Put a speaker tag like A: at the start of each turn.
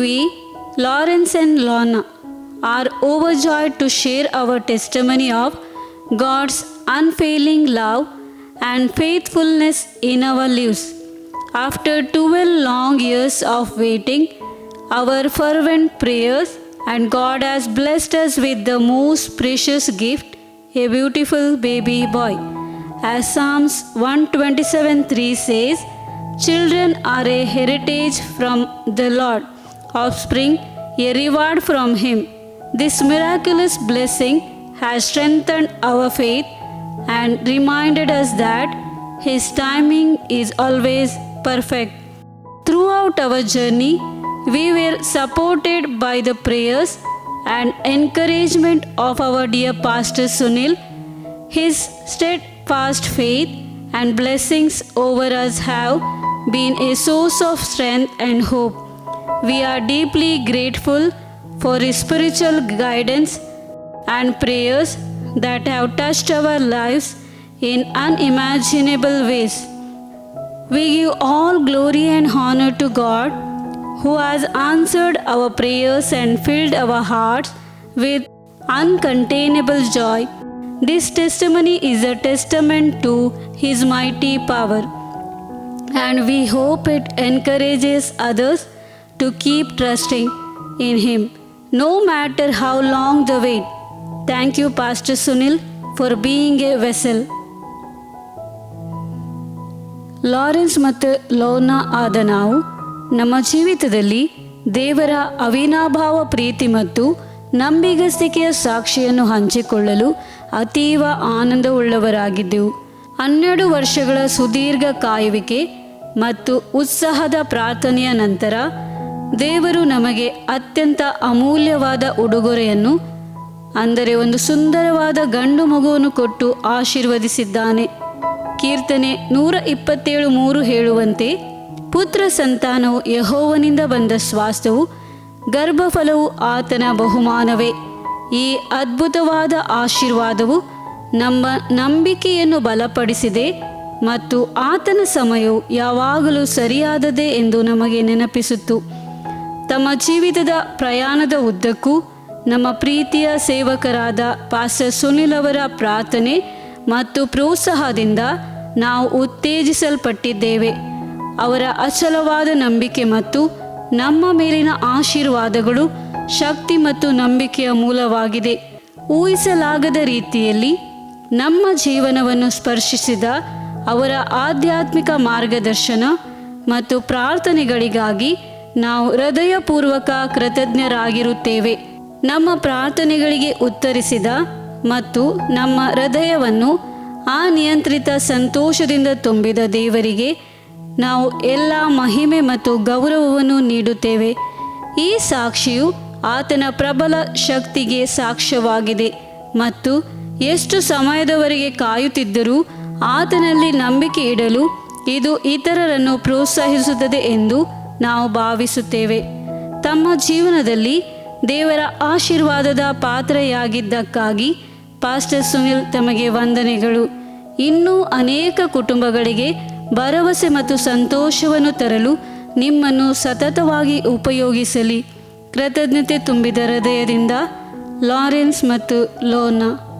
A: We, Lawrence and Lorna, are overjoyed to share our testimony of God's unfailing love and faithfulness in our lives. After 12 long years of waiting, our fervent prayers, and God has blessed us with the most precious gift, a beautiful baby boy. As Psalms 127 3 says, Children are a heritage from the Lord, offspring a reward from Him. This miraculous blessing has strengthened our faith and reminded us that His timing is always perfect. Throughout our journey, we were supported by the prayers and encouragement of our dear Pastor Sunil. His steadfast faith and blessings over us have been a source of strength and hope. We are deeply grateful for his spiritual guidance and prayers that have touched our lives in unimaginable ways. We give all glory and honor to God who has answered our prayers and filled our hearts with uncontainable joy. This testimony is a testament to His mighty power, and we hope it encourages others to keep trusting in Him, no matter how long the wait. Thank you, Pastor Sunil, for being a vessel. Lawrence ಮತ್ತು ಲೋನಾ ಆದ ನಾವು ನಮ್ಮ ಜೀವಿತದಲ್ಲಿ ದೇವರ ಅವಿನಾಭಾವ ಪ್ರೀತಿ ಮತ್ತು ನಂಬಿಗಸ್ತಿಕೆಯ ಸಾಕ್ಷಿಯನ್ನು ಹಂಚಿಕೊಳ್ಳಲು ಅತೀವ ಆನಂದವುಳ್ಳವರಾಗಿದ್ದೆವು ಹನ್ನೆರಡು ವರ್ಷಗಳ ಸುದೀರ್ಘ ಕಾಯುವಿಕೆ ಮತ್ತು ಉತ್ಸಾಹದ ಪ್ರಾರ್ಥನೆಯ ನಂತರ ದೇವರು ನಮಗೆ ಅತ್ಯಂತ ಅಮೂಲ್ಯವಾದ ಉಡುಗೊರೆಯನ್ನು, ಅಂದರೆ ಒಂದು ಸುಂದರವಾದ ಗಂಡು ಮಗುವನ್ನು ಕೊಟ್ಟು ಆಶೀರ್ವದಿಸಿದ್ದಾನೆ. ಕೀರ್ತನೆ ನೂರ ಇಪ್ಪತ್ತೇಳು ಮೂರು ಹೇಳುವಂತೆ, ಪುತ್ರ ಸಂತಾನವು ಯಹೋವನಿಂದ ಬಂದ ಸ್ವಾಸ್ಥವು ಗರ್ಭಫಲವು ಆತನ ಬಹುಮಾನವೇ. ಈ ಅದ್ಭುತವಾದ ಆಶೀರ್ವಾದವು ನಮ್ಮ ನಂಬಿಕೆಯನ್ನು ಬಲಪಡಿಸಿದೆ ಮತ್ತು ಆತನ ಸಮಯವು ಯಾವಾಗಲೂ ಸರಿಯಾದದೇ ಎಂದು ನಮಗೆ ನೆನಪಿಸಿತು ತಮ್ಮ ಜೀವಿತದ ಪ್ರಯಾಣದ ಉದ್ದಕ್ಕೂ ನಮ್ಮ ಪ್ರೀತಿಯ ಸೇವಕರಾದ ಪಾಸ್ಟರ್ ಸುನಿಲ್ ಅವರ ಪ್ರಾರ್ಥನೆ ಮತ್ತು ಪ್ರೋತ್ಸಾಹದಿಂದ ನಾವು ಉತ್ತೇಜಿಸಲ್ಪಟ್ಟಿದ್ದೇವೆ. ಅವರ ಅಚಲವಾದ ನಂಬಿಕೆ ಮತ್ತು ನಮ್ಮ ಮೇಲಿನ ಆಶೀರ್ವಾದಗಳು ಶಕ್ತಿ ಮತ್ತು ನಂಬಿಕೆಯ ಮೂಲವಾಗಿದೆ. ಊಹಿಸಲಾಗದ ರೀತಿಯಲ್ಲಿ ನಮ್ಮ ಜೀವನವನ್ನು ಸ್ಪರ್ಶಿಸಿದ ಅವರ ಆಧ್ಯಾತ್ಮಿಕ ಮಾರ್ಗದರ್ಶನ ಮತ್ತು ಪ್ರಾರ್ಥನೆಗಳಿಗಾಗಿ ನಾವು ಹೃದಯಪೂರ್ವಕ ಕೃತಜ್ಞರಾಗಿರುತ್ತೇವೆ. ನಮ್ಮ ಪ್ರಾರ್ಥನೆಗಳಿಗೆ ಉತ್ತರಿಸಿದ ಮತ್ತು ನಮ್ಮ ಹೃದಯವನ್ನು ಅನಿಯಂತ್ರಿತ ಸಂತೋಷದಿಂದ ತುಂಬಿದ ದೇವರಿಗೆ ನಾವು ಎಲ್ಲ ಮಹಿಮೆ ಮತ್ತು ಗೌರವವನ್ನು ನೀಡುತ್ತೇವೆ. ಈ ಸಾಕ್ಷಿಯು ಆತನ ಪ್ರಬಲ ಶಕ್ತಿಗೆ ಸಾಕ್ಷ್ಯವಾಗಿದೆ ಮತ್ತು ಎಷ್ಟು ಸಮಯದವರೆಗೆ ಕಾಯುತ್ತಿದ್ದರೂ ಆತನಲ್ಲಿ ನಂಬಿಕೆ ಇಡಲು ಇದು ಇತರರನ್ನು ಪ್ರೋತ್ಸಾಹಿಸುತ್ತದೆ ಎಂದು ನಾವು ಭಾವಿಸುತ್ತೇವೆ. ತಮ್ಮ ಜೀವನದಲ್ಲಿ ದೇವರ ಆಶೀರ್ವಾದದ ಪಾತ್ರೆಯಾಗಿದ್ದಕ್ಕಾಗಿ ಪಾಸ್ಟರ್ ಸುನಿಲ್ ತಮಗೆ ವಂದನೆಗಳು. ಇನ್ನೂ ಅನೇಕ ಕುಟುಂಬಗಳಿಗೆ ಭರವಸೆ ಮತ್ತು ಸಂತೋಷವನ್ನು ತರಲು ನಿಮ್ಮನ್ನು ಸತತವಾಗಿ ಉಪಯೋಗಿಸಲಿ. ಕೃತಜ್ಞತೆ ತುಂಬಿದ ಹೃದಯದಿಂದ ಲಾರೆನ್ಸ್ ಮತ್ತು ಲೋನಾ.